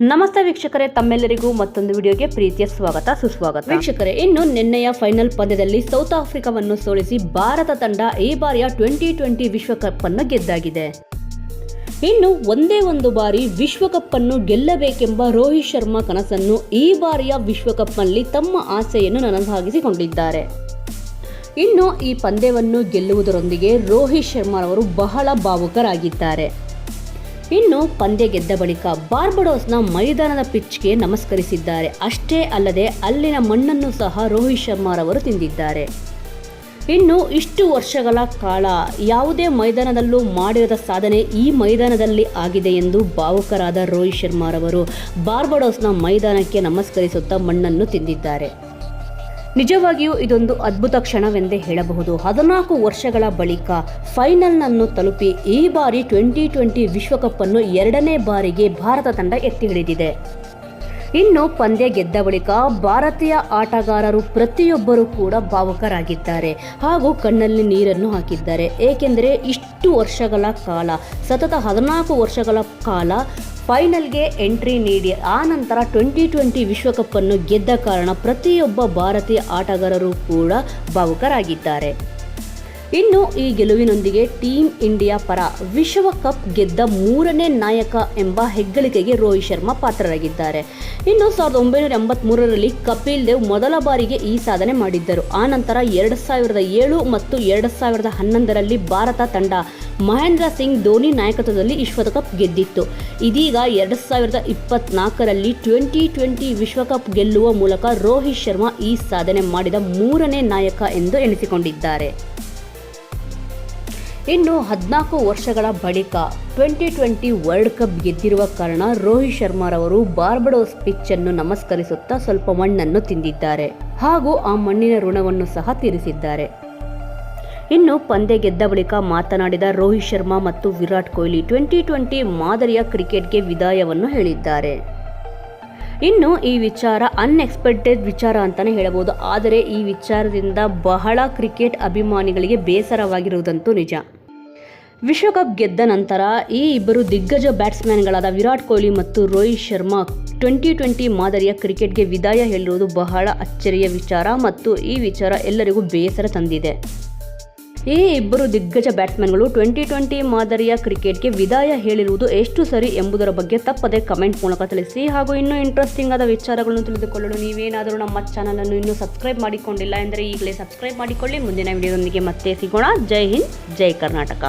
ನಮಸ್ತೆ ವೀಕ್ಷಕರೇ, ತಮ್ಮೆಲ್ಲರಿಗೂ ಮತ್ತೊಂದು ವಿಡಿಯೋಗೆ ಪ್ರೀತಿಯ ಸ್ವಾಗತ, ಸುಸ್ವಾಗತ. ವೀಕ್ಷಕರೇ, ಇನ್ನು ನಿನ್ನೆಯ ಫೈನಲ್ ಪಂದ್ಯದಲ್ಲಿ ಸೌತ್ ಆಫ್ರಿಕಾವನ್ನು ಸೋಲಿಸಿ ಭಾರತ ತಂಡ ಈ ಬಾರಿಯ ಟ್ವೆಂಟಿ ಟ್ವೆಂಟಿ ವಿಶ್ವಕಪ್ ಅನ್ನು ಗೆದ್ದಾಗಿದೆ. ಇನ್ನು ಒಂದೇ ಒಂದು ಬಾರಿ ವಿಶ್ವಕಪ್ ಅನ್ನು ಗೆಲ್ಲಬೇಕೆಂಬ ರೋಹಿತ್ ಶರ್ಮಾ ಕನಸನ್ನು ಈ ಬಾರಿಯ ವಿಶ್ವಕಪ್ನಲ್ಲಿ ತಮ್ಮ ಆಸೆಯನ್ನು ನನಸಾಗಿಸಿಕೊಂಡಿದ್ದಾರೆ. ಇನ್ನು ಈ ಪಂದ್ಯವನ್ನು ಗೆಲ್ಲುವುದರೊಂದಿಗೆ ರೋಹಿತ್ ಶರ್ಮಾರವರು ಬಹಳ ಭಾವುಕರಾಗಿದ್ದಾರೆ. ಇನ್ನು ಪಂದ್ಯ ಗೆದ್ದ ಬಳಿಕ ಬಾರ್ಬಡೋಸ್ನ ಮೈದಾನದ ಪಿಚ್ಗೆ ನಮಸ್ಕರಿಸಿದ್ದಾರೆ. ಅಷ್ಟೇ ಅಲ್ಲದೆ ಅಲ್ಲಿನ ಮಣ್ಣನ್ನು ಸಹ ರೋಹಿತ್ ಶರ್ಮಾರವರು ತಿಂದಿದ್ದಾರೆ. ಇನ್ನು ಇಷ್ಟು ವರ್ಷಗಳ ಕಾಲ ಯಾವುದೇ ಮೈದಾನದಲ್ಲೂ ಮಾಡಿರದ ಸಾಧನೆ ಈ ಮೈದಾನದಲ್ಲಿ ಆಗಿದೆ ಎಂದು ಭಾವುಕರಾದ ರೋಹಿತ್ ಶರ್ಮಾರವರು ಬಾರ್ಬಡೋಸ್ನ ಮೈದಾನಕ್ಕೆ ನಮಸ್ಕರಿಸುತ್ತಾ ಮಣ್ಣನ್ನು ತಿಂದಿದ್ದಾರೆ. ನಿಜವಾಗಿಯೂ ಇದೊಂದು ಅದ್ಭುತ ಕ್ಷಣವೆಂದೇ ಹೇಳಬಹುದು. ಹದಿನಾಲ್ಕು ವರ್ಷಗಳ ಬಳಿಕ ಫೈನಲ್ನನ್ನು ತಲುಪಿ ಈ ಬಾರಿ ಟ್ವೆಂಟಿ ಟ್ವೆಂಟಿ ವಿಶ್ವಕಪ್ ಅನ್ನು ಎರಡನೇ ಬಾರಿಗೆ ಭಾರತ ತಂಡ ಎತ್ತಿ ಹಿಡಿದಿದೆ. ಇನ್ನು ಪಂದ್ಯ ಗೆದ್ದ ಬಳಿಕ ಭಾರತೀಯ ಆಟಗಾರರು ಪ್ರತಿಯೊಬ್ಬರೂ ಕೂಡ ಭಾವುಕರಾಗಿದ್ದಾರೆ ಹಾಗೂ ಕಣ್ಣಲ್ಲಿ ನೀರನ್ನು ಹಾಕಿದ್ದಾರೆ. ಏಕೆಂದರೆ ಇಷ್ಟು ವರ್ಷಗಳ ಕಾಲ, ಸತತ ಹದಿನಾಲ್ಕು ವರ್ಷಗಳ ಕಾಲ ಫೈನಲ್ಗೆ ಎಂಟ್ರಿ ನೀಡಿ, ಆ ನಂತರ ಟ್ವೆಂಟಿ ಟ್ವೆಂಟಿ ವಿಶ್ವಕಪ್ಪನ್ನು ಗೆದ್ದ ಕಾರಣ ಪ್ರತಿಯೊಬ್ಬ ಭಾರತೀಯ ಆಟಗಾರರು ಕೂಡ ಭಾವುಕರಾಗಿದ್ದಾರೆ. ಇನ್ನು ಈ ಗೆಲುವಿನೊಂದಿಗೆ ಟೀಮ್ ಇಂಡಿಯಾ ಪರ ವಿಶ್ವಕಪ್ ಗೆದ್ದ ಮೂರನೇ ನಾಯಕ ಎಂಬ ಹೆಗ್ಗಳಿಕೆಗೆ ರೋಹಿತ್ ಶರ್ಮಾ ಪಾತ್ರರಾಗಿದ್ದಾರೆ. ಇನ್ನು ಸಾವಿರದ ಒಂಬೈನೂರ ಎಂಬತ್ಮೂರರಲ್ಲಿ ಕಪಿಲ್ ದೇವ್ ಮೊದಲ ಬಾರಿಗೆ ಈ ಸಾಧನೆ ಮಾಡಿದ್ದರು. ಆ ನಂತರ ಎರಡು ಸಾವಿರದ ಏಳು ಮತ್ತು ಎರಡು ಸಾವಿರದ ಹನ್ನೊಂದರಲ್ಲಿ ಭಾರತ ತಂಡ ಮಹೇಂದ್ರ ಸಿಂಗ್ ಧೋನಿ ನಾಯಕತ್ವದಲ್ಲಿ ವಿಶ್ವಕಪ್ ಗೆದ್ದಿತ್ತು. ಇದೀಗ ಎರಡು ಸಾವಿರದ ಇಪ್ಪತ್ನಾಲ್ಕರಲ್ಲಿ ಟ್ವೆಂಟಿ ಟ್ವೆಂಟಿ ವಿಶ್ವಕಪ್ ಗೆಲ್ಲುವ ಮೂಲಕ ರೋಹಿತ್ ಶರ್ಮಾ ಈ ಸಾಧನೆ ಮಾಡಿದ ಮೂರನೇ ನಾಯಕ ಎಂದು ಎನಿಸಿಕೊಂಡಿದ್ದಾರೆ. ಇನ್ನು ಹದಿನಾಲ್ಕು ವರ್ಷಗಳ ಬಳಿಕ ಟ್ವೆಂಟಿ ಟ್ವೆಂಟಿ ವರ್ಲ್ಡ್ ಕಪ್ ಗೆದ್ದಿರುವ ಕಾರಣ ರೋಹಿತ್ ಶರ್ಮಾರವರು ಬಾರ್ಬಡೋಸ್ ಪಿಚ್ ಅನ್ನು ನಮಸ್ಕರಿಸುತ್ತಾ ಸ್ವಲ್ಪ ಮಣ್ಣನ್ನು ತಿಂದಿದ್ದಾರೆ. ಹಾಗೂ ಆ ಮಣ್ಣಿನ ಋಣವನ್ನು ಸಹ ತೀರಿಸಿದ್ದಾರೆ. ಇನ್ನು ಪಂದ್ಯ ಗೆದ್ದ ಬಳಿಕ ಮಾತನಾಡಿದ ರೋಹಿತ್ ಶರ್ಮಾ ಮತ್ತು ವಿರಾಟ್ ಕೊಹ್ಲಿ ಟ್ವೆಂಟಿ ಟ್ವೆಂಟಿ ಮಾದರಿಯ ಕ್ರಿಕೆಟ್ಗೆ ವಿದಾಯವನ್ನು ಹೇಳಿದ್ದಾರೆ. ಇನ್ನು ಈ ವಿಚಾರ ಅನ್ಎಕ್ಸ್ಪೆಕ್ಟೆಡ್ ವಿಚಾರ ಅಂತಲೇ ಹೇಳಬಹುದು. ಆದರೆ ಈ ವಿಚಾರದಿಂದ ಬಹಳ ಕ್ರಿಕೆಟ್ ಅಭಿಮಾನಿಗಳಿಗೆ ಬೇಸರವಾಗಿರುವುದಂತೂ ನಿಜ. ವಿಶ್ವಕಪ್ ಗೆದ್ದ ನಂತರ ಈ ಇಬ್ಬರು ದಿಗ್ಗಜ ಬ್ಯಾಟ್ಸ್ಮನ್ಗಳಾದ ವಿರಾಟ್ ಕೊಹ್ಲಿ ಮತ್ತು ರೋಹಿತ್ ಶರ್ಮಾ ಟ್ವೆಂಟಿ ಟ್ವೆಂಟಿ ಮಾದರಿಯ ಕ್ರಿಕೆಟ್ಗೆ ವಿದಾಯ ಹೇಳಿರುವುದು ಬಹಳ ಅಚ್ಚರಿಯ ವಿಚಾರ ಮತ್ತು ಈ ವಿಚಾರ ಎಲ್ಲರಿಗೂ ಬೇಸರ ತಂದಿದೆ. ಈ ಇಬ್ಬರು ದಿಗ್ಗಜ ಬ್ಯಾಟ್ಸ್ಮನ್ಗಳು ಟ್ವೆಂಟಿ ಟ್ವೆಂಟಿ ಮಾದರಿಯ ಕ್ರಿಕೆಟ್ಗೆ ವಿದಾಯ ಹೇಳಿರುವುದು ಎಷ್ಟು ಸರಿ ಎಂಬುದರ ಬಗ್ಗೆ ತಪ್ಪದೆ ಕಮೆಂಟ್ ಮೂಲಕ ತಿಳಿಸಿ ಹಾಗೂ ಇನ್ನೂ ಇಂಟ್ರೆಸ್ಟಿಂಗ್ ಆದ ವಿಚಾರಗಳನ್ನು ತಿಳಿದುಕೊಳ್ಳಲು ನೀವೇನಾದರೂ ನಮ್ಮ ಚಾನಲನ್ನು ಇನ್ನೂ ಸಬ್ಸ್ಕ್ರೈಬ್ ಮಾಡಿಕೊಂಡಿಲ್ಲ ಎಂದರೆ ಈಗಲೇ ಸಬ್ಸ್ಕ್ರೈಬ್ ಮಾಡಿಕೊಳ್ಳಿ. ಮುಂದಿನ ವಿಡಿಯೋದೊಂದಿಗೆ ಮತ್ತೆ ಸಿಗೋಣ. ಜೈ ಹಿಂದ್, ಜೈ ಕರ್ನಾಟಕ.